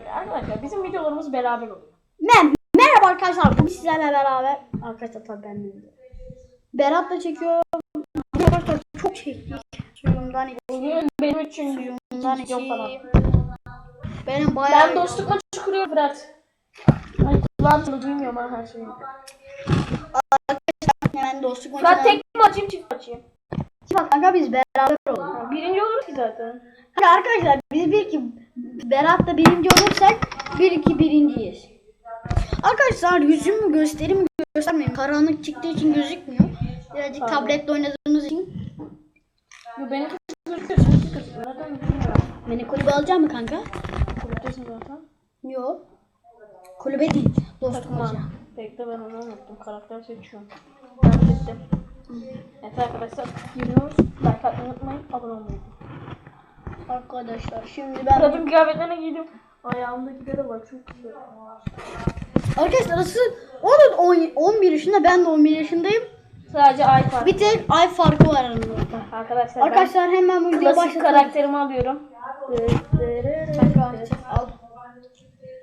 Arkadaşlar bizim videolarımız beraber oluyor. Mem merhaba arkadaşlar. Bugün sizlerle beraber arkadaşlar tabii ben de. Berat da çekiyor. Arkadaşlar çok çektik. Suyumdan Bugün benim için Bundan video falan. Benim bayağı Ben dostluk maçı kuruyorum Fırat. Ay kulağım duymuyorum ha her şeyi. hemen dostluk Fırat maçına. tek mi açayım çift açayım? Bak kanka biz beraber olduk. Birinci oluruz ki zaten. Hadi arkadaşlar biz bir iki Berat'la birinci olursak bir iki birinciyiz. Arkadaşlar yüzümü göstereyim göstermeyeyim. Karanlık çıktığı için gözükmüyor. Birazcık Pardon. tabletle oynadığımız için. Bu. Neden bilmiyorum. Beni kulübe alacak mı kanka? Kulüptesin zaten. Yok. Kulübe değil. Dostluk maçı. Tamam. Bekle ben onu unuttum. Karakter seçiyorum. Ben seçtim. Evet arkadaşlar giriyoruz. Like atmayı unutmayın. Abone olmayı. Arkadaşlar şimdi ben Fırat'ın kıyafetlerine giydim. Ayağımdaki de bak çok güzel. Arkadaşlar asıl o da on- 11 yaşında ben de 11 yaşındayım. Sadece ay farkı. Bir tek ay farkı var aramızda. Arkadaşlar, Arkadaşlar hemen bu ben videoyu klasik başlatalım. karakterimi alıyorum. Al.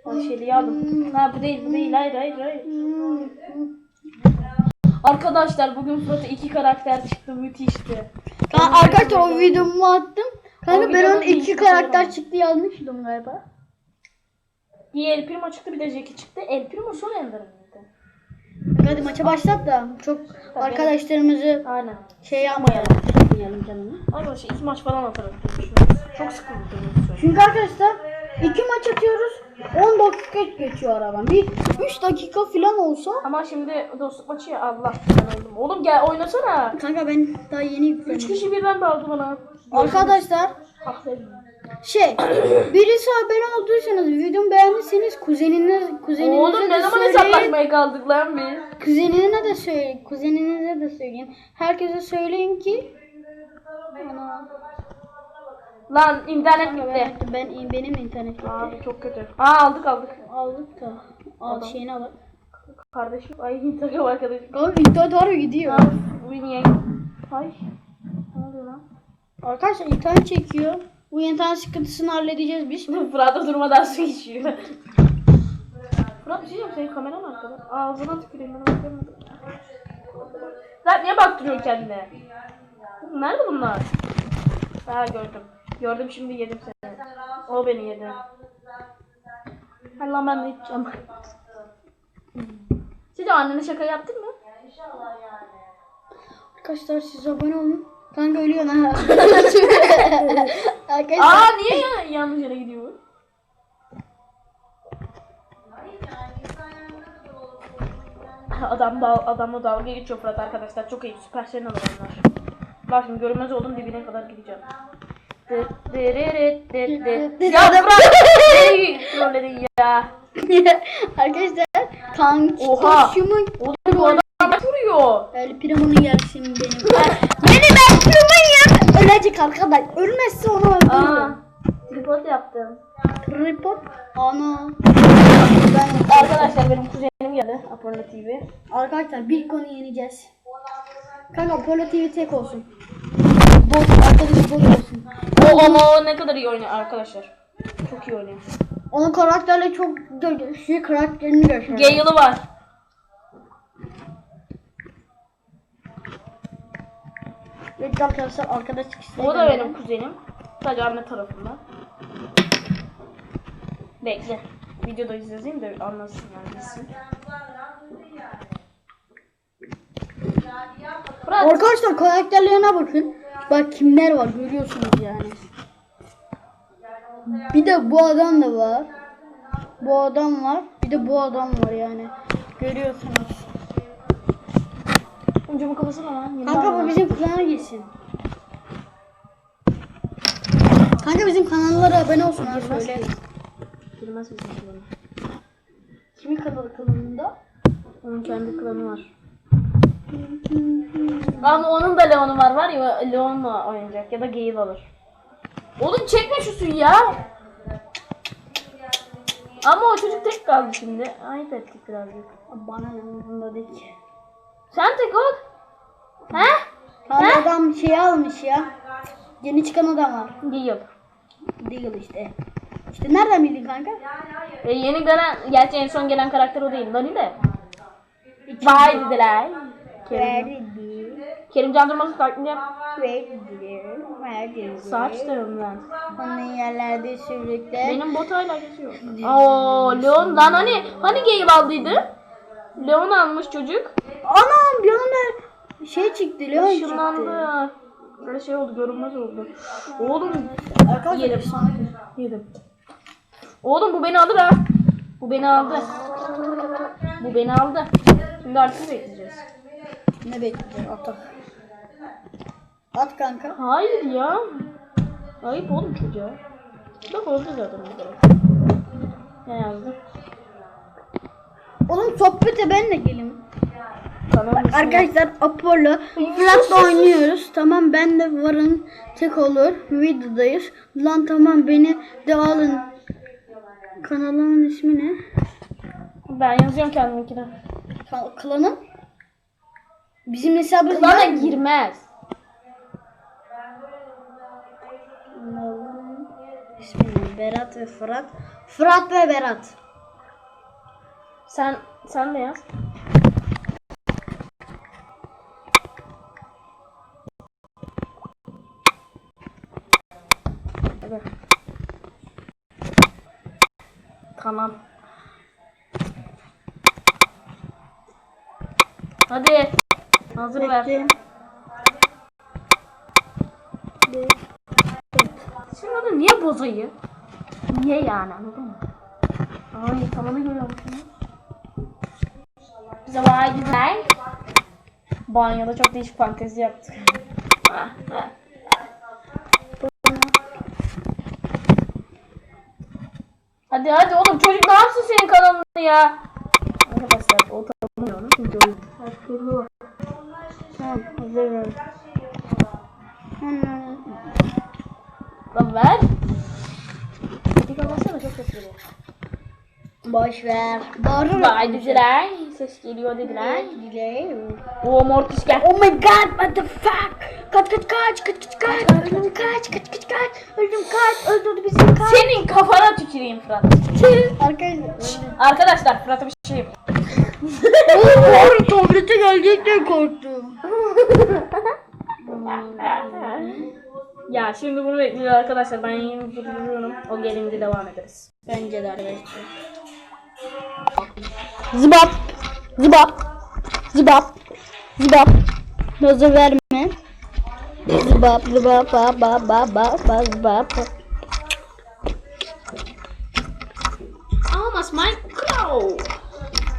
Ayşeli'yi aldım. Ha bu değil bu değil hayır hayır hayır. Arkadaşlar bugün Fırat'a iki karakter çıktı müthişti. Kanka, arkadaşlar o videomu attım. Kanka ben onun iki karakter çıktı yazmıştım galiba. Diye El Primo çıktı bir de Jackie çıktı. El Primo son Ender miydi? Hadi maça başlat da çok arkadaşlarımızı Aynen. şey yapmayalım. Yapmayalım canını. Arkadaşlar iki maç falan atarız. Çok sıkıldım. Çünkü arkadaşlar iki maç atıyoruz. 10 dakika geçiyor aradan. Bir 3 dakika falan olsa. Ama şimdi dostluk maçı ya Allah ben öldüm. Oğlum gel oynasana. Kanka ben daha yeni Üç yükledim. kişi birden daldı bana. Arkadaşlar şey birisi abone olduysanız videomu beğendiyseniz kuzeniniz kuzeninize Oğlum de ne zaman söyleyin. hesaplaşmaya kaldık lan biz? Kuzenine de söyleyin. Kuzeninize de söyleyin. Herkese söyleyin ki Ana. Lan internet gitti. Ben, ben benim internet gitti. Abi çok kötü. Aa aldık aldık. Aldık da. Al Adam. şeyini al. Kardeşim ay takım arkadaşım. Abi internet var gidiyor. Niye? Ay. Ne oluyor lan? Arkadaşlar internet çekiyor. Bu internet sıkıntısını halledeceğiz biz. Fırat'a durmadan su içiyor. Fırat bir şey diyeceğim senin kameran arkada. Ağzına tüküreyim ben bakamadım. Lan niye baktırıyorsun kendine? Nerede bunlar? Ha gördüm. Gördüm şimdi yedim seni. O beni yedi. Lan ben de içeceğim. Siz de annene şaka yaptın mı? Arkadaşlar siz abone olun. Kanka ölüyor ha. Arkadaşlar. Aa niye ya yanlış yere gidiyor? Adam da adamla dalga geçiyor Fırat arkadaşlar. Çok iyi. Süper senin adamlar. Bak şimdi görünmez oldum dibine kadar gideceğim. Dıt dırırıt dıt dıt. Ya Fırat! Neyi trolledin ya? Arkadaşlar tank Oha. koşumun Oğlum bu adam vuruyor. El piramonu gelsin benim. benim el piramon Ölecek arkadaş. Ölmezse onu öldürürüm. Tripod yaptım. Report. Ana. Arkadaşlar benim kuzenim geldi. Apollo TV. Arkadaşlar bir konu yeneceğiz. Kanka Apollo TV tek olsun. Bot arkadaşı bot olsun. O ama o ne kadar iyi oynuyor arkadaşlar. Çok iyi oynuyor. Onun karakterle çok şey karakterini göster. Gale'ı var. Evet arkadaşlar arkadaşlık isteği. O da benim kuzenim. Sadece anne tarafından. Bekle. Videoda izleyeyim de anlasın yani. Arkadaşlar karakterlerine bakın. Bak kimler var görüyorsunuz yani. Bir de bu adam da var. Bu adam var. Bir de bu adam var yani. Görüyorsunuz. Camı kapasana lan. Kanka bu bizim klana girsin. Kanka bizim kanallara abone olsun ha Girmez söyle. ki. Girmez bizim klanı. Kimin kanalı kanalında? Onun kendi klanı var. Ama onun da Leon'u var var ya Leon'la oynayacak ya da Gale alır. Oğlum çekme şu suyu ya. Ama o çocuk tek kaldı şimdi. Ayıp ettik birazcık. Bana ne umurumda değil ki. Sen tek ol. He? Kanka adam şey almış ya. Yeni çıkan adam var. Gale. Değil işte. İşte nereden bildin kanka? E, yeni gelen, gerçi en son gelen karakter o değil. Nani de. Vay dediler. Kerim, Verdi. Kerimcan Durmaz'ın taklidi. Verdi. Verdi. Saç diyorum ben. Onun yerlerde sürükle. Benim bot hala geçiyor. Oo Leon lan hani hani Gale aldıydı? Leon almış çocuk. Anam bir anda şey çıktı Leon çıktı. Işınlandı. Böyle şey oldu görünmez oldu. Oğlum Arkadaşlar Yedim. efsane. yedim. Oğlum bu beni alır ha. Bu beni aldı. Bu beni aldı. Şimdi artık bekleyeceğiz. Ne bekleyeceğiz at. At kanka. Hayır ya. Ayıp oğlum çocuğa. Bak oldu zaten bu kadar. Ne yazdı? Oğlum sohbete ben de gelin. Tamam. Arkadaşlar Apollo Fırat'la oynuyoruz. Tamam ben de varın tek olur. Videodayız. Lan tamam beni de alın. Kanalımın ismi ne? Ben yazıyorum kendiminkine. Ka- Klanım? Bizim hesabımız Klana var mı? girmez. İsmi ne? Berat ve Fırat. Fırat ve Berat. Sen sen de yaz. Evet. Tamam. Hadi. Hazır ver. Bekle. Senin adın niye bozayı? Niye yani anladın mı? Ay tavanı görüyormuşum. Bize vay güzel. Banyoda çok değişik fantezi yaptık. hadi hadi oğlum çocuk ne yapsın senin kanalını ya? Arkadaşlar o tanımıyor onu çünkü o geliyor. Tamam hazırım. Lan ver. Bir olmasana çok kötü oluyor. Boş ver. Bağırırım. Vay dediler. Ses geliyor dediler. O Mortis gel. Oh my god what the fuck? Kaç kaç kaç kaç kaç kaç kaç kaç kaç kaç öldüm kaç öldürdü bizi kaç. Senin kafana tüküreyim Fırat. Arkadaşlar Arkadaşlar Fırat'a bir şey yapayım. Oğlum tablete gelecek diye korktum. ya şimdi bunu bekliyor arkadaşlar. Ben yeni duruyorum. O gelince devam ederiz. Bence de arkadaşlar. Zıbap. Zıbap. Zıbap. Zıbap. Hazır verme. Zıbap zıbap ba ba ba ba ba zıbap. Almost my crow.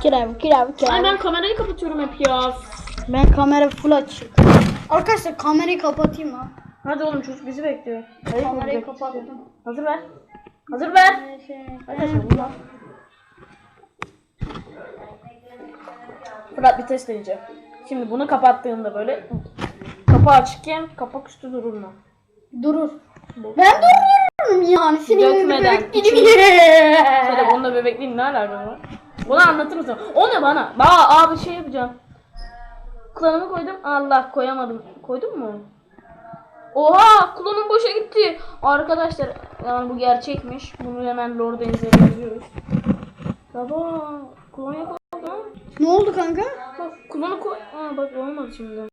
Kirem kirem Ay ben kamerayı kapatıyorum hep ya. Ben kamera full açık. Arkadaşlar kamerayı kapatayım lan. Hadi oğlum çocuk bizi bekliyor. Ayıp Kamerayı kapattım. Hazır ver. Hazır ver. Arkadaşlar bunlar. Fırat bir test edeceğim. Şimdi bunu kapattığımda böyle kapı açıkken kapak üstü durur mu? Durur. Ben duruyorum yani. Senin Dökmeden. bebek gibi. Şöyle bununla bebekliğin ne alakası var? Bunu anlatır mısın? O ne bana? Aa abi şey yapacağım. Kulağımı koydum. Allah koyamadım. Koydun mu? Oha kulağım boşa gitti. Arkadaşlar yani bu gerçekmiş. Bunu hemen Lord Deniz'e yazıyoruz. Baba yok oldu. Ne oldu kanka? Bak kulağını koy. Aa bak olmadı şimdi.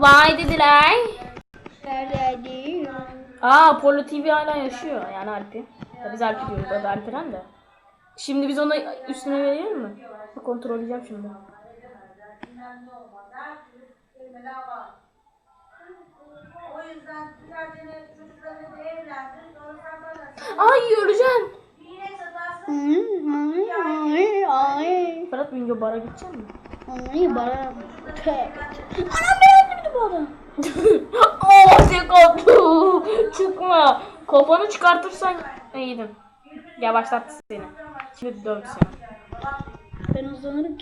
Vay dediler. Aa Apollo TV hala yaşıyor yani Alpi. Biz Alpi diyoruz adı Alperen de. Şimdi biz ona üstüne verelim mi? Bir Kontrol edeceğim şimdi. Ay öleceğim. Fırat Bingöl bara gidecek mi? ay bana. Anam beni öldürdü bu adam. Oo sen korktu. Çıkma. Kafanı çıkartırsan iyiydin. Yavaşlattı seni. Şimdi döv seni. Ben uzanırım